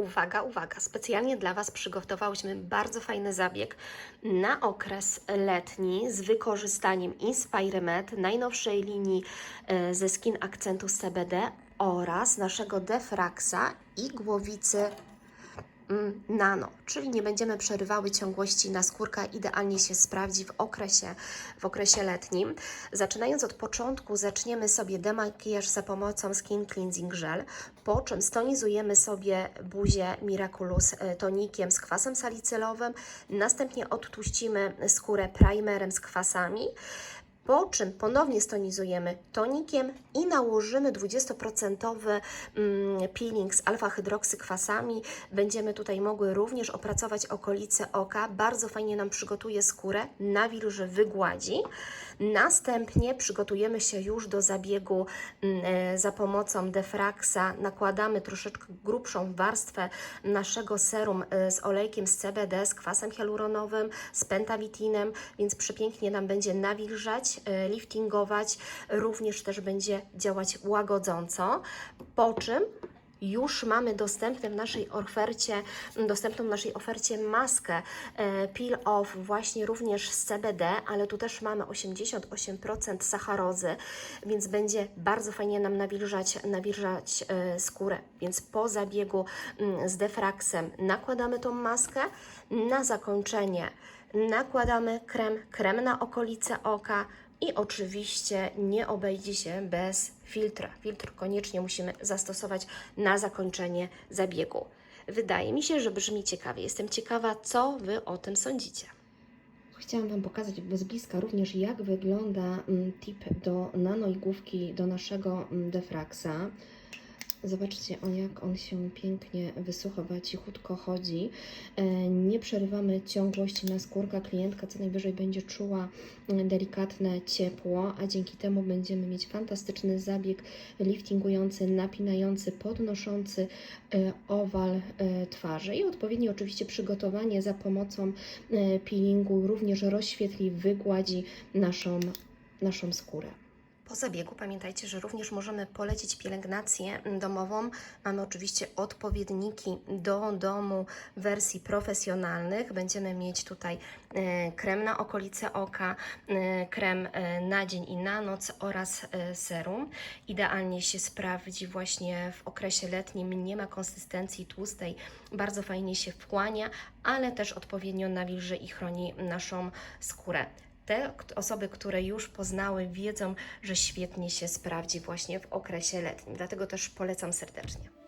Uwaga, uwaga, specjalnie dla Was przygotowałyśmy bardzo fajny zabieg na okres letni z wykorzystaniem Inspiremed, najnowszej linii e, ze skin akcentu CBD oraz naszego Defraxa i głowicy nano, czyli nie będziemy przerywały ciągłości na skórka, idealnie się sprawdzi w okresie, w okresie letnim. Zaczynając od początku, zaczniemy sobie demakijaż za pomocą Skin Cleansing Gel, po czym stonizujemy sobie buzię Miraculous e, tonikiem z kwasem salicylowym, następnie odtłuścimy skórę primerem z kwasami, po czym ponownie stonizujemy tonikiem i nałożymy 20% mm, peeling z alfa-hydroksykwasami. Będziemy tutaj mogły również opracować okolice oka. Bardzo fajnie nam przygotuje skórę, nawilży, wygładzi. Następnie przygotujemy się już do zabiegu mm, e, za pomocą Defraxa. Nakładamy troszeczkę grubszą warstwę naszego serum e, z olejkiem z CBD, z kwasem hialuronowym, z pentawitinem, więc przepięknie nam będzie nawilżać, e, liftingować, również też będzie działać łagodząco. Po czym już mamy dostępne w naszej ofercie, dostępną w naszej ofercie maskę e, Peel Off właśnie również z CBD, ale tu też mamy 88% sacharozy, więc będzie bardzo fajnie nam nawilżać, nawilżać e, skórę. Więc po zabiegu mm, z Defraxem nakładamy tą maskę, na zakończenie nakładamy krem, krem na okolice oka, i oczywiście nie obejdzie się bez filtra. Filtr koniecznie musimy zastosować na zakończenie zabiegu. Wydaje mi się, że brzmi ciekawie. Jestem ciekawa, co Wy o tym sądzicie. Chciałam Wam pokazać z bliska również, jak wygląda mm, tip do nanoigłówki do naszego mm, defraxa. Zobaczcie, on jak on się pięknie wysucha, cichutko chodzi. E, Nie przerywamy ciągłości na skórka. Klientka co najwyżej będzie czuła mm, delikatne ciepło, a dzięki temu będziemy mieć fantastyczny zabieg liftingujący, napinający, podnoszący e, owal e, twarzy i odpowiednie oczywiście przygotowanie za pomocą e, peelingu również rozświetli, wygładzi naszą, naszą skórę. Po zabiegu pamiętajcie, że również możemy polecić pielęgnację domową. Mamy oczywiście odpowiedniki do domu wersji profesjonalnych. Będziemy mieć tutaj e, krem na okolice oka, e, krem e, na dzień i na noc oraz serum. Idealnie się sprawdzi właśnie w okresie letnim. Nie ma konsystencji tłustej, bardzo fajnie się wchłania, ale też odpowiednio nawilży i chroni naszą skórę te osoby, które już poznały, wiedzą, że świetnie się sprawdzi właśnie w okresie letnim. Dlatego też polecam serdecznie.